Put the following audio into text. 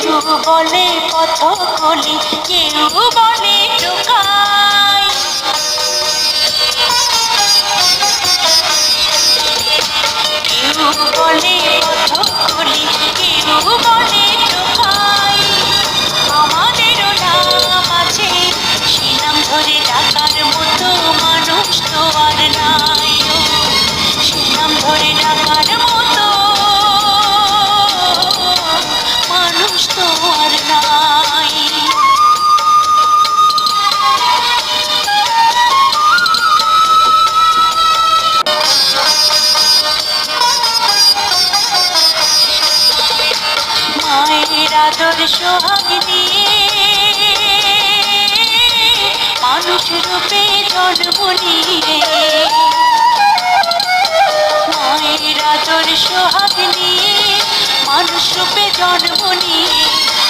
কেউ বলে পথ কলি কেউ বলে টোকাই কেউ বলে পথ কলি কেউ বলে টোকাই আমাদেরও নাম আছে সে নাম ধরে ডাকার মতো। মানুষ তো আর নাই। মায়ের আদর সোহাগ মানুষ রূপে জন্ম নিয়ে মায়ের আদর সোহাগ মানুষ রূপে জন্ম